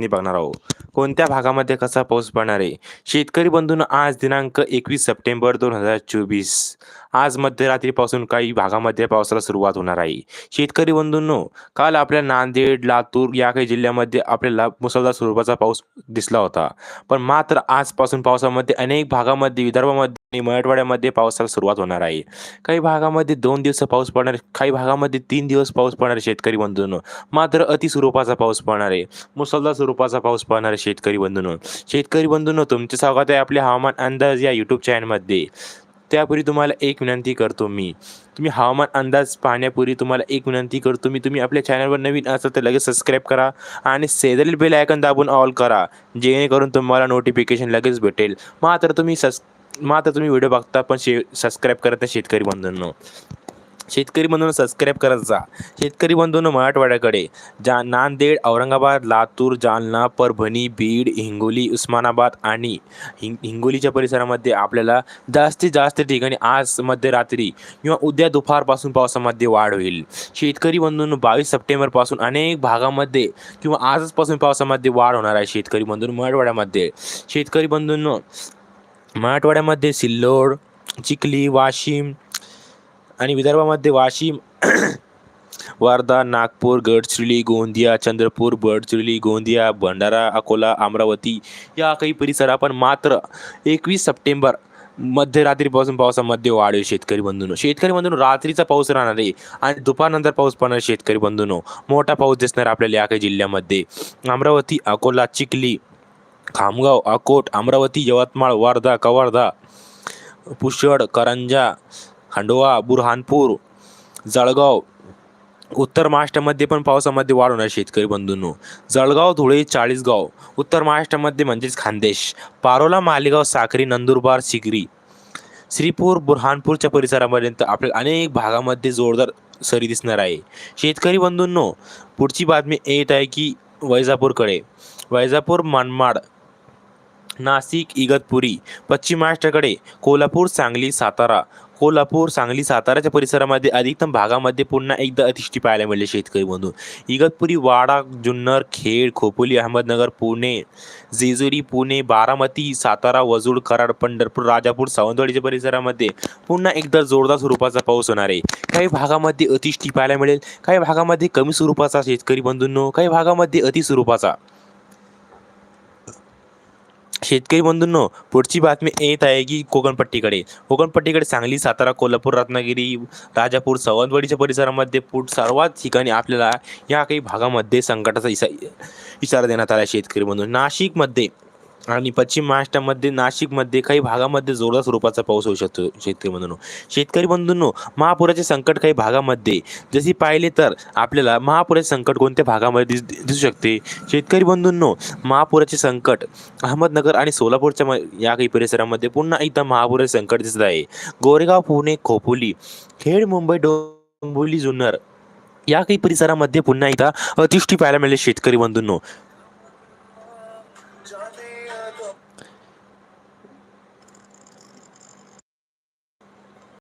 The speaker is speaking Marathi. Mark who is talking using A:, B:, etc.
A: Nibagnarov कोणत्या भागामध्ये कसा पाऊस पडणार आहे? शेतकरी बंधून आज दिनांक एकवीस सप्टेंबर दोन हजार चोवीस. आज मध्यरात्रीपासून काही भागामध्ये पावसाला सुरुवात होणार आहे. शेतकरी बंधूंनो काल आपल्या नांदेड लातूर या काही जिल्ह्यामध्ये आपल्याला मुसळधार स्वरूपाचा पाऊस दिसला होता. पण मात्र आजपासून पावसामध्ये अनेक भागामध्ये विदर्भामध्ये आणि मराठवाड्यामध्ये पावसाला सुरुवात होणार आहे. काही भागामध्ये दोन दिवस पाऊस पडणार काही भागामध्ये तीन दिवस पाऊस पडणार शेतकरी बंधूंनो. मात्र अति स्वरूपाचा पाऊस पडणार आहे. मुसळधार स्वरूपाचा पाऊस पडणार आहे. शेतकरी बंधूंनो. शेतकरी बंधूंनो तुमचे स्वागत आहे आपले हवामान अंदाज या यूट्यूब चॅनलमध्ये त्यापूर्वी तुम्हाला एक विनंती करतो मी. तुम्ही हवामान अंदाज पाहण्यापूर्वी तुम्हाला एक विनंती करतो मी. तुम्ही आपल्या चॅनलवर नवीन असाल तर लगेच सबस्क्राईब करा आणि शेजारील बेल आयकन दाबून ऑल करा जेणेकरून तुम्हाला नोटिफिकेशन लगेच भेटेल. मात्र तुम्ही सस मात्र तुम्ही व्हिडिओ बघता पण शे सबस्क्राईब करत नाही शेतकरी बंधूंनो. शेतकरी बंधून सबस्क्राईब करत जा. शेतकरी बंधून मराठवाड्याकडे. जा नांदेड औरंगाबाद लातूर जालना परभणी बीड हिंगोली उस्मानाबाद आणि हिंग हिंगोलीच्या परिसरामध्ये आपल्याला जास्तीत जास्त ठिकाणी आज मध्यरात्री किंवा उद्या दुपारपासून पावसामध्ये वाढ होईल. शेतकरी बंधूंनो बावीस सप्टेंबरपासून अनेक भागामध्ये किंवा आजचपासून पावसामध्ये वाढ होणार आहे शेतकरी बंधूंनो मराठवाड्यामध्ये. शेतकरी बंधूंनो मराठवाड्यामध्ये सिल्लोड चिखली वाशिम आणि विदर्भामध्ये वाशिम वर्धा नागपूर गडचिरोली गोंदिया चंद्रपूर गडचिरोली गोंदिया भंडारा अकोला अमरावती या काही परिसरा पण मात्र एकवीस सप्टेंबर मध्यरात्रीपासून पावसामध्ये वाढेल शेतकरी बंधून. शेतकरी बंधून रात्रीचा पाऊस राहणार आहे आणि दुपारनंतर पाऊस पडणार शेतकरी बंधूनो. मोठा पाऊस दिसणार आपल्याला या काही जिल्ह्यामध्ये. अमरावती अकोला चिखली खामगाव अकोट अमरावती यवतमाळ वर्धा कवर्धा पुष्कळ करंजा खंडोवा बुरहानपूर जळगाव. उत्तर महाराष्ट्रामध्ये पण पावसामध्ये वाढ होणार शेतकरी बंधूंनो. जळगाव धुळे चाळीसगाव. उत्तर महाराष्ट्रामध्ये म्हणजेच खानदेश. पारोला मालेगाव साक्री नंदुरबार सिगरी. श्रीपूर बुरहानपूरच्या परिसरापर्यंत आपल्याला अनेक भागामध्ये जोरदार सरी दिसणार आहे. शेतकरी बंधूंनो पुढची बातमी येत आहे की वैजापूरकडे. वैजापूर मनमाड नाशिक इगतपुरी पश्चिम महाराष्ट्राकडे कोल्हापूर सांगली सातारा कोल्हापूर सांगली साताराच्या परिसरामध्ये अधिकतम भागामध्ये पुन्हा एकदा अतिष्ठी पाहायला मिळेल शेतकरी बंधू. इगतपुरी वाडा जुन्नर खेड खोपोली अहमदनगर पुणे जेजुरी पुणे बारामती सातारा वजूड कराड पंढरपूर राजापूर सावंतवाडीच्या परिसरामध्ये पुन्हा एकदा जोरदार स्वरूपाचा पाऊस होणार आहे. काही भागामध्ये अतिष्ठी पाहायला मिळेल काही भागामध्ये कमी स्वरूपाचा शेतकरी बंधूंनो काही भागामध्ये अति स्वरूपाचा शेतकरी बंधूंनो पुढची बातमी येत आहे की कोकणपट्टीकडे. कोकणपट्टीकडे सांगली सातारा कोल्हापूर रत्नागिरी राजापूर सावंतवाडीच्या परिसरामध्ये पुढ सर्वात ठिकाणी आपल्याला या काही भागामध्ये संकटाचा इसा इशारा देण्यात आला आहे शेतकरी बंधू नाशिकमध्ये आणि पश्चिम महाराष्ट्रामध्ये नाशिकमध्ये काही भागामध्ये जोरदार स्वरूपाचा पाऊस होऊ शकतो शेतकरी बंधूंनो. शेतकरी बंधूंनो महापुराचे संकट काही भागामध्ये जसे पाहिले तर आपल्याला महापुराचे संकट कोणत्या भागामध्ये दिस दिसू शकते? शेतकरी बंधूंनो महापुराचे संकट अहमदनगर आणि सोलापूरच्या म- या काही परिसरामध्ये पुन्हा एकदा महापुराचे संकट दिसत आहे. गोरेगाव पुणे खोपोली खेड मुंबई डोंबिवली जुन्नर या काही परिसरामध्ये पुन्हा एकदा अतिवृष्टी पाहायला मिळेल शेतकरी बंधूंनो. জানে আদম